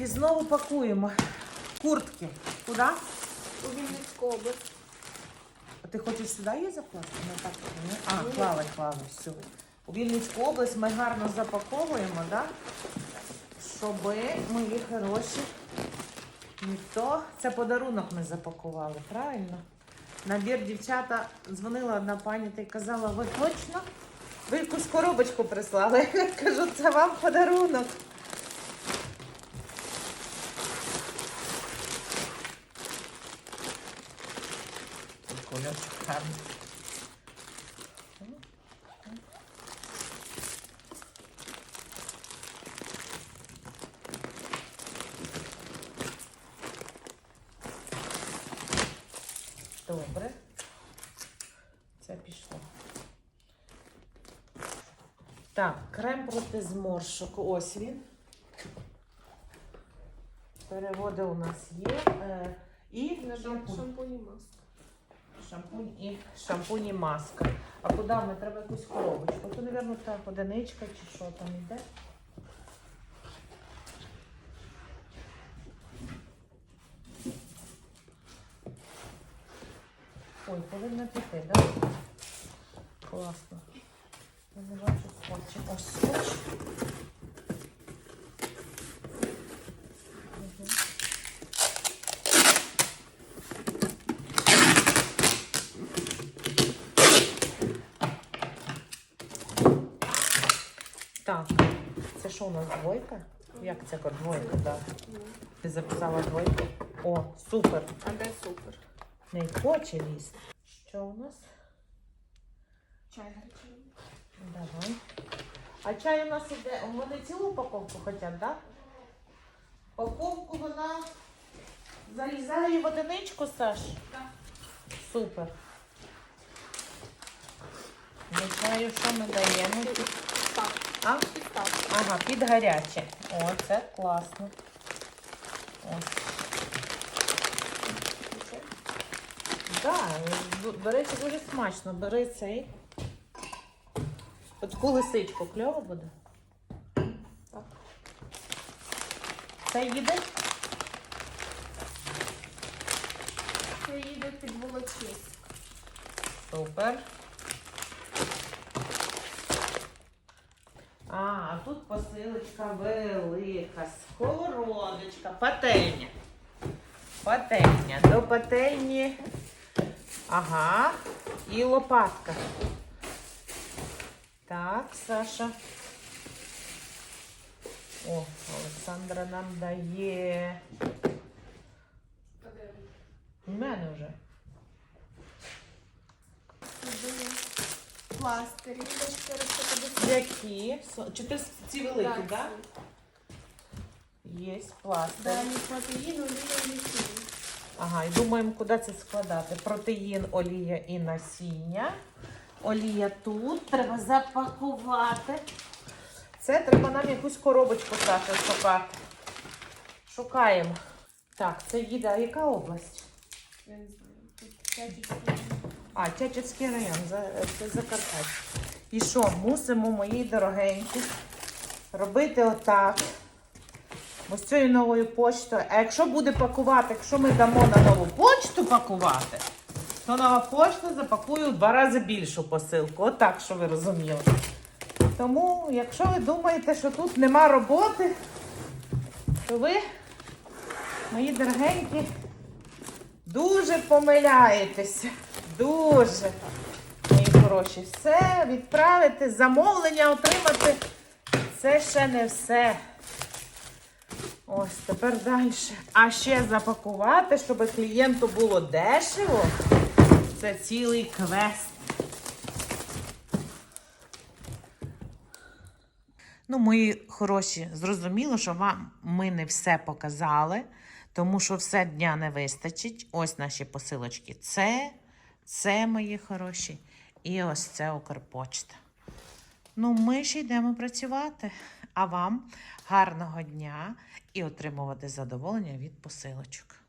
І знову пакуємо. Куртки. Куди? У Вінницьку область. А ти хочеш сюди її закласти? Не так, ні? А, клали, клали, все. У Вінницьку область ми гарно запаковуємо, да? щоб мої хороші. Ніхто. Це подарунок ми запакували, правильно? Набір дівчата дзвонила одна пані та й казала, ви точно? Ви якусь коробочку прислали. Я кажу, це вам подарунок. Добре. Це пішло. Так, крем проти зморшок. Ось він. Переводи у нас є. Е, і шампунь. шампунь і маска. Шампунь і шампунь і маска. А куди ми? Треба якусь коробочку. То, мабуть, та одиничка чи що там йде. Ой, повинна піти, так? Да? Класно. Я не бачу скотча. Ось скотч. Так, це що у нас двойка? Як це двойка? Да. Ну, Ти записала двойку? О, супер. А де супер? Не хоче лізти. Що у нас? Чай гарячий. Давай. А чай у нас іде. Вони цілу упаковку хочуть, так? Да? Упаковку вона залізає в одиничку, Саш? Так. Супер. До чаю що ми даємо? Так, А? Ага, під гаряче. О, це класно. Ось. Так, до, до речі, дуже смачно. Бери цей. От таку лисичку кльово буде. Так. Це їде? Це їде під волочиськ. Супер. А, тут посилочка велика, сковородочка, пательня. Пательня. До пательні. Ага. І лопатка. Так, Саша. О, Олександра нам дає. У мене вже. Пластирі, де 450. Які? Чи ці великі, так? Да? Є пластир. Далі протеїн, олія, літин. Ага, і думаємо, куди це складати. Протеїн, олія і насіння. Олія тут. Треба запакувати. Це треба нам якусь коробочку Саша шукати. Шукаємо. Так, це їде. А яка область? Я не знаю. А, Чечевський район, за- це Закарпаття. І що, мусимо, мої дорогенькі, робити отак. Ось цією новою почтою. А якщо буде пакувати, якщо ми дамо на нову почту пакувати, то нова почта запакує в два рази більшу посилку. Отак, що ви розуміли. Тому, якщо ви думаєте, що тут нема роботи, то ви, мої дорогенькі, Дуже помиляєтеся. Дуже. Мої хороші. Все, відправити, замовлення отримати. Це ще не все. Ось тепер далі. А ще запакувати, щоб клієнту було дешево. Це цілий квест. Ну, мої хороші, зрозуміло, що вам ми не все показали, тому що все дня не вистачить. Ось наші посилочки. Це, це мої хороші. І ось це Укрпочта. Ну, ми ще йдемо працювати. А вам гарного дня і отримувати задоволення від посилочок.